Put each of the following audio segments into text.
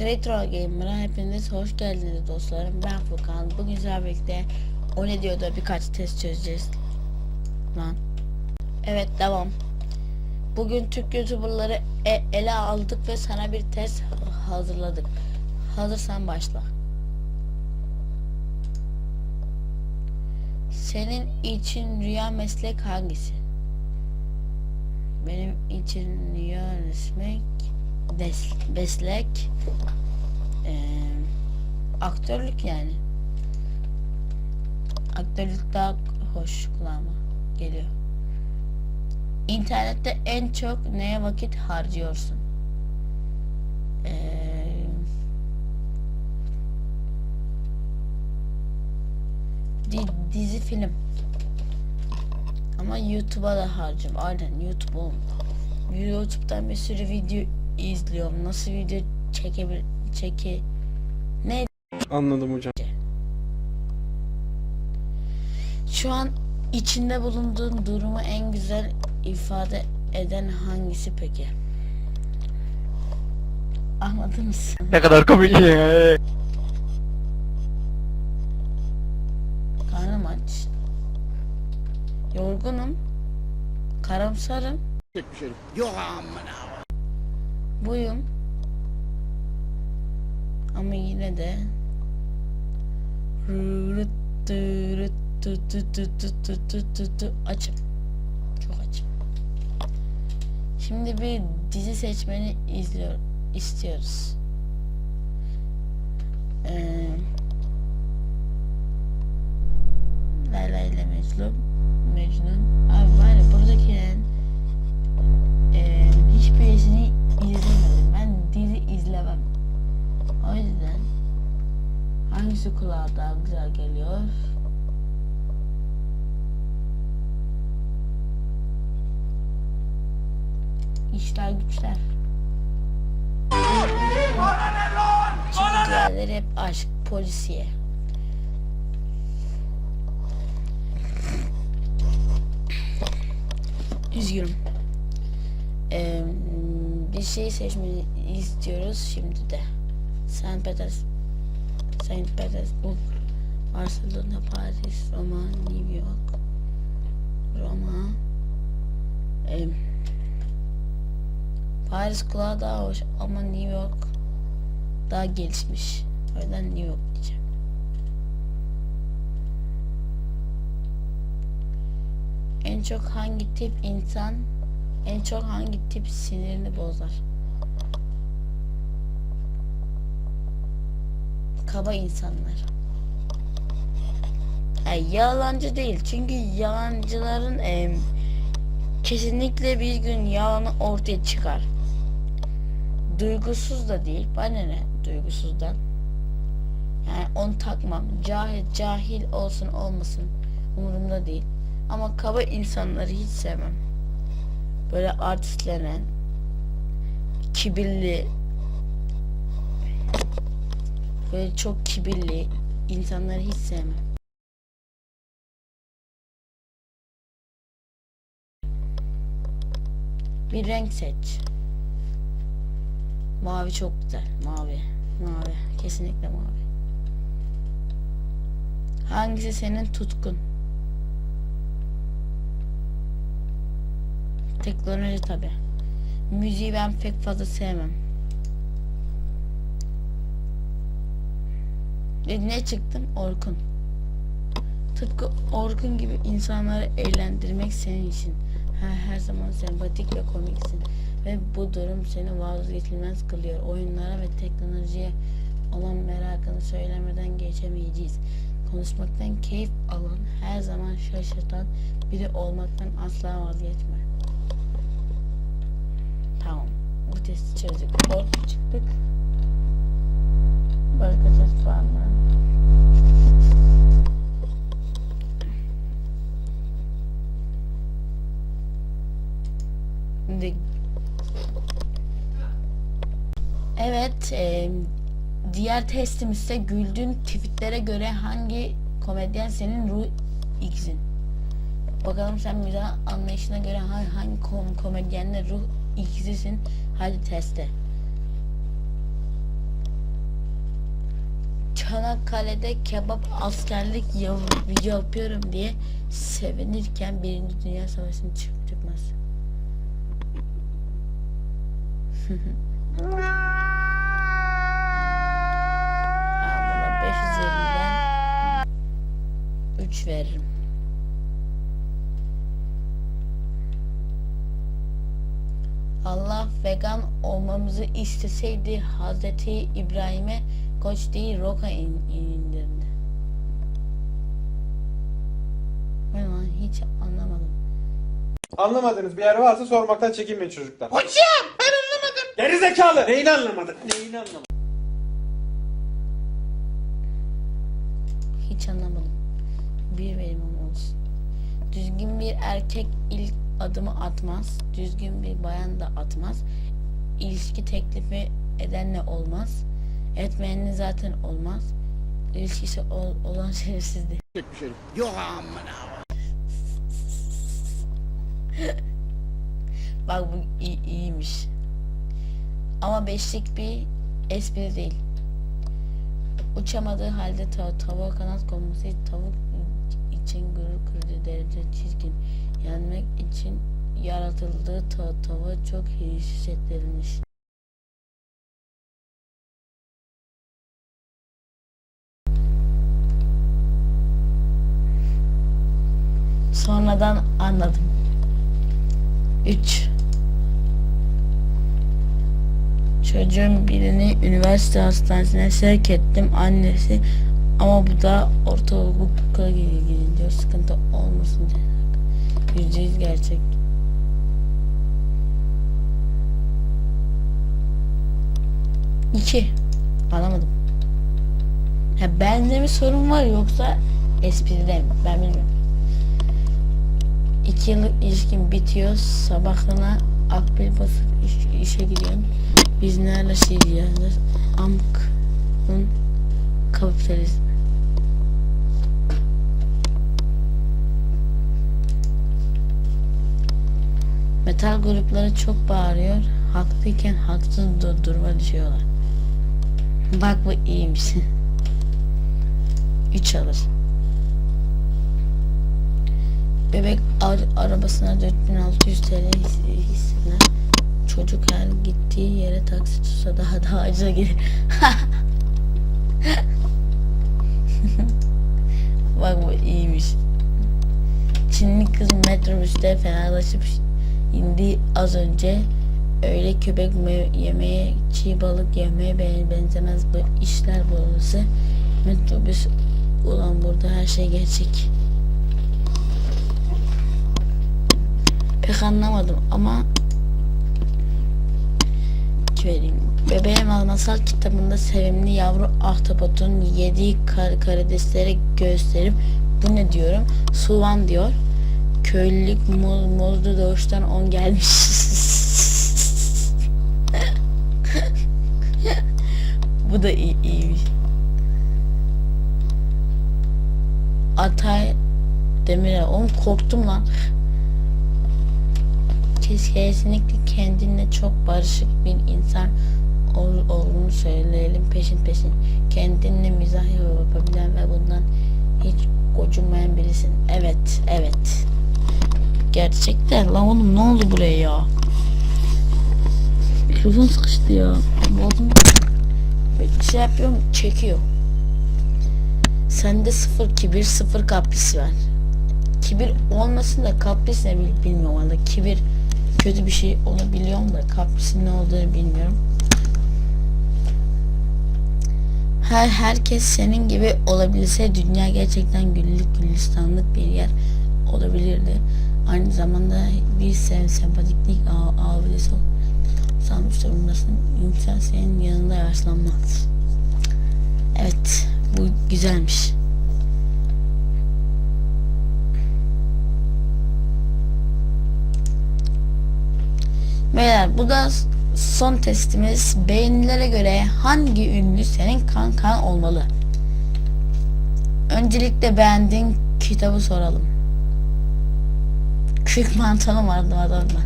Retro Gamer'a hepiniz hoş geldiniz dostlarım. Ben Furkan. Bugün sizlerle birlikte o ne diyordu birkaç test çözeceğiz. Lan. Evet devam. Bugün Türk YouTuber'ları e- ele aldık ve sana bir test hazırladık. Hazırsan başla. Senin için rüya meslek hangisi? Benim için rüya meslek des, meslek eee, aktörlük yani. Aktörlük daha hoş kulağıma geliyor. İnternette en çok neye vakit harcıyorsun? Eee, di- dizi film. Ama YouTube'a da harcım. Aynen YouTube oğlum. YouTube'dan bir sürü video izliyorum. Nasıl video çekebil çeki ne Anladım hocam. şu an içinde bulunduğun durumu en güzel ifade eden hangisi peki? Anladınız. Ne kadar komik. Karnım aç. Yorgunum. Karamsarım. Yok amına. Buyum. Ama yine de açım. Çok açım. Şimdi bir dizi seçmeni izliyor istiyoruz. Ee, Leyla ile Mecnun. Mecnun. Abi var ya buradakilerin ee, hiçbirisini izlemedim. Ben dizi izlemem. O yüzden hangisi kulağa daha güzel geliyor? İşler güçler. Diğerleri hep aşk, polisiye. Üzgünüm. Ee, bir şey seçmeni istiyoruz şimdi de. Saint Peters, Saint Petersburg, Barcelona, Paris, Roma, New York, Roma. Ee, Paris kulağa daha hoş ama New York daha gelişmiş. O yüzden New York diyeceğim. En çok hangi tip insan en çok hangi tip sinirini bozar? Kaba insanlar. Yani yalancı değil. Çünkü yalancıların em, kesinlikle bir gün yalanı ortaya çıkar. Duygusuz da değil. Bana ne duygusuzdan? Yani onu takmam. Cahil cahil olsun olmasın umurumda değil. Ama kaba insanları hiç sevmem böyle artistlenen kibirli böyle çok kibirli insanları hiç sevmem. Bir renk seç. Mavi çok güzel. Mavi. Mavi. Kesinlikle mavi. Hangisi senin tutkun? Teknoloji tabi. Müziği ben pek fazla sevmem. E, ne çıktım? Orkun. Tıpkı Orkun gibi insanları eğlendirmek senin için. Her, her zaman sempatik ve komiksin. Ve bu durum seni vazgeçilmez kılıyor. Oyunlara ve teknolojiye olan merakını söylemeden geçemeyeceğiz. Konuşmaktan keyif alan, her zaman şaşırtan biri olmaktan asla vazgeçme. Tamam. Bu testi çözdük. Orta çıktık. Başka test var mı? Şimdi Evet, e, diğer testimiz ise güldüğün tweetlere göre hangi komedyen senin ruh ikizin? Bakalım sen mizah anlayışına göre hangi kom komedyenle ruh ikizisin? Hadi teste. Çanakkale'de kebap askerlik yap- yapıyorum diye sevinirken Birinci Dünya Savaşı'nı çık çıkmaz. Ben buna 5 üzerinden 3 veririm. Allah vegan olmamızı isteseydi Hazreti İbrahim'e koç değil roka in- indirdi. Ben hiç anlamadım. Anlamadığınız bir yer varsa sormaktan çekinmeyin çocuklar. Hocam ben anlamadım. Geri zekalı! Neyini anlamadın? Neyini anlamadın? Hiç anlamadım. Bir verimim olsun. Düzgün bir erkek ilk adımı atmaz. Düzgün bir bayan da atmaz. İlişki teklifi edenle olmaz. Etmeyenle zaten olmaz. İlişkisi ol- olan şerefsizdir. Gitmiş herif. Yok amına. Bak bu iyi, iyiymiş. Ama beşlik bir espri değil. Uçamadığı halde tav tavuğa kanat konması tavuk için gurur kırıcı derece çirkin. Yenmek için yaratıldığı ta tava çok hissettirilmiş. Sonradan anladım. 3 Çocuğun birini üniversite hastanesine sevk ettim annesi ama bu da ortaokula gidiyor sıkıntı olmasın diye. Yüzde yüz gerçek. İki. Anlamadım. Ha bende mi sorun var yoksa espride mi? Ben bilmiyorum. İki yıllık ilişkim bitiyor. Sabahına akbil basıp iş- işe gidiyorum. Biz nerede şey diyeceğiz? Amk'ın kapitalizmi. Metal grupları çok bağırıyor. Haklıyken haksız dur- duruma düşüyorlar. Bak bu iyiymiş. 3 alır. Bebek ar- arabasına 4600 TL his- hissedilen çocuk her gittiği yere taksi tutsa daha daha acı gelir. Bak bu iyiymiş. Çinli kız metrobüste fenalaşıp indi az önce. Öyle köpek me- yemeye, çiğ balık yemeye ben- benzemez bu işler burası. Metrobüs ulan burada her şey gerçek. Pek anlamadım ama vereyim. Bebeğe Mal masal kitabında sevimli yavru ahtapotun yediği kar karideslere gösterip bu ne diyorum? Suvan diyor. Köylülük muz, muzlu doğuştan on gelmiş. bu da iyi, iyiymiş. Atay Demirel. Oğlum korktum lan. Kes- Kesinlikle kendinle çok barışık bir insan ol- olduğunu söyleyelim peşin peşin. Kendinle mizah yapabilen ve bundan hiç gocunmayan birisin. Evet, evet. Gerçekten lan oğlum ne oldu buraya ya? Mikrofon sıkıştı ya. Boğazım şey yapıyorum çekiyor. Sende sıfır kibir sıfır kapris var. Kibir olmasın da kapris ne bil- bilmiyorum valla. Kibir kötü bir şey olabiliyorum da kaprisin ne olduğunu bilmiyorum. Her herkes senin gibi olabilse dünya gerçekten güllük gülistanlık bir yer olabilirdi. Aynı zamanda bir sev sempatiklik ağ abidesi sanmış durumdasın. İnsan senin yanında yaşlanmaz. Evet, bu güzelmiş. Beyler bu da son testimiz. Beğenilere göre hangi ünlü senin kankan olmalı? Öncelikle beğendiğin kitabı soralım. Kürk mantonu vardı adamda.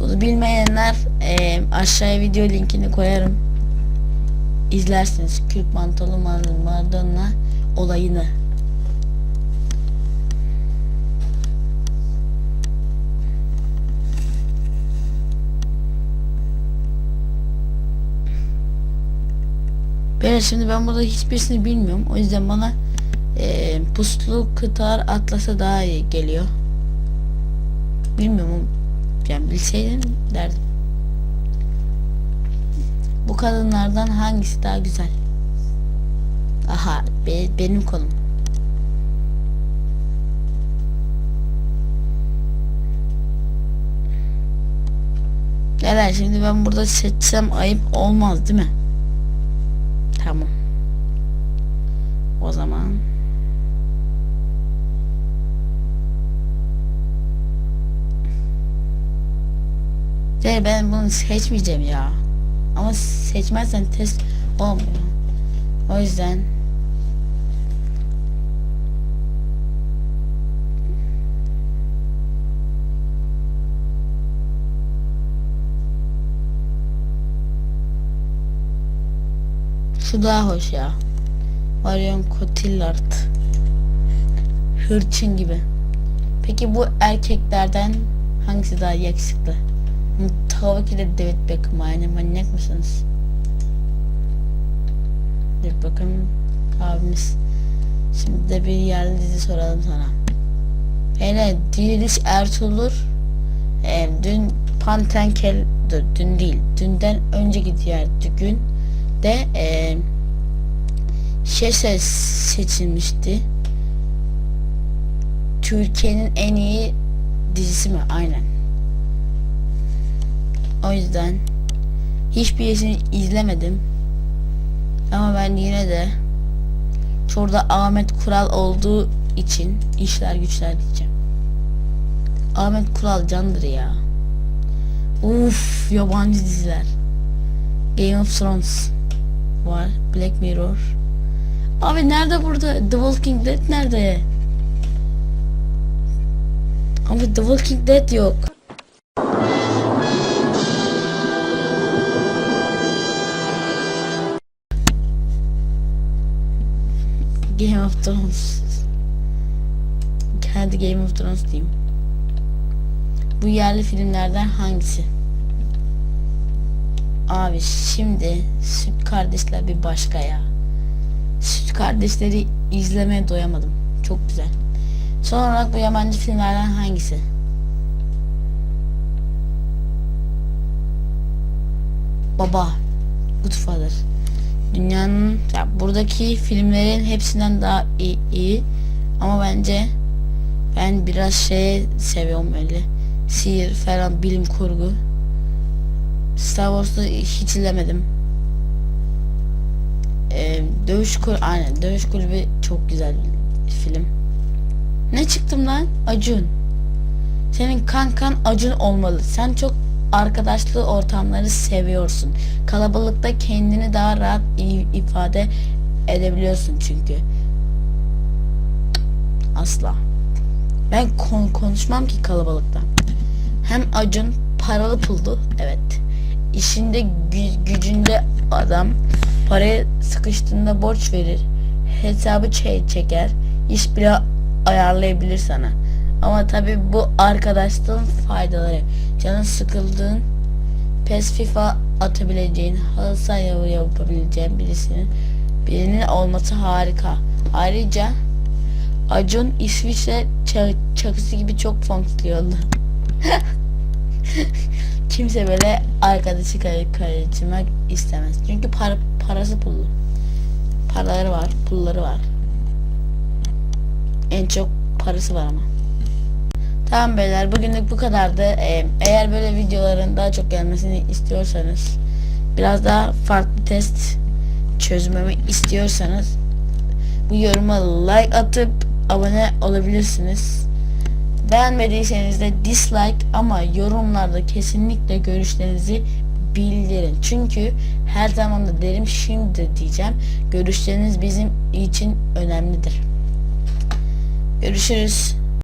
Bunu bilmeyenler eee, aşağıya video linkini koyarım. izlersiniz Kürk Mantolu Mar- Madonna olayını. Böyle şimdi ben burada hiçbirisini bilmiyorum. O yüzden bana eee puslu kıtalar atlasa daha iyi geliyor. Bilmiyorum. Yani bilseydim derdim. Bu kadınlardan hangisi daha güzel? Aha be- benim konum. Neler şimdi ben burada seçsem ayıp olmaz değil mi? Tamam. O zaman Değil ben bunu seçmeyeceğim ya. Ama seçmezsen test olmuyor. O yüzden Şu daha hoş ya. Marion Cotillard. Hırçın gibi. Peki bu erkeklerden hangisi daha yakışıklı? Tabii ki de David Beckham yani manyak mısınız? Dur bakalım abimiz. Şimdi de bir yerli dizi soralım sana. Hele Diriliş Ertuğrul e, dün Pantenkel dün değil dünden önceki diğer gün de e, Şese seçilmişti. Türkiye'nin en iyi dizisi mi? Aynen. O yüzden hiçbirisini izlemedim. Ama ben yine de şurada Ahmet Kural olduğu için işler güçler diyeceğim. Ahmet Kural candır ya. Uf yabancı diziler. Game of Thrones var. Black Mirror. Abi nerede burada? The Walking Dead nerede? Abi The Walking Dead yok. Game of Thrones. Kendi Game of Thrones diyeyim. Bu yerli filmlerden hangisi? Abi şimdi Süt Kardeşler bir başka ya. Süt Kardeşleri izlemeye doyamadım. Çok güzel. Son olarak bu yabancı filmlerden hangisi? Baba. Goodfather. Dünyanın ya buradaki filmlerin hepsinden daha iyi, iyi. ama bence ben biraz şey seviyorum öyle. Sihir falan bilim kurgu. Star Wars'u hiç izlemedim. Ee, dövüş kul aynen dövüş kulübü çok güzel bir film. Ne çıktım lan? Acun. Senin kankan Acun olmalı. Sen çok arkadaşlı ortamları seviyorsun. Kalabalıkta kendini daha rahat ifade edebiliyorsun çünkü. Asla. Ben kon- konuşmam ki kalabalıkta. Hem Acun paralı puldu. Evet. İşinde gü- gücünde adam paraya sıkıştığında borç verir. Hesabı çe- çeker. iş bile ayarlayabilir sana. Ama tabi bu arkadaşlığın faydaları. Canın sıkıldığın PES FIFA atabileceğin, halı saha yapabileceğin birisinin birinin olması harika. Ayrıca Acun İsviçre ça- çakısı gibi çok fonksiyonlu. Kimse böyle arkadaşı kay- kaçırmak istemez. Çünkü para, parası pullu. Paraları var, pulları var. En çok parası var ama. Tamam beyler bugünlük bu kadardı. Ee, eğer böyle videoların daha çok gelmesini istiyorsanız biraz daha farklı test çözmemi istiyorsanız bu yoruma like atıp abone olabilirsiniz. Beğenmediyseniz de dislike ama yorumlarda kesinlikle görüşlerinizi bildirin. Çünkü her zaman da derim şimdi diyeceğim. Görüşleriniz bizim için önemlidir. Görüşürüz.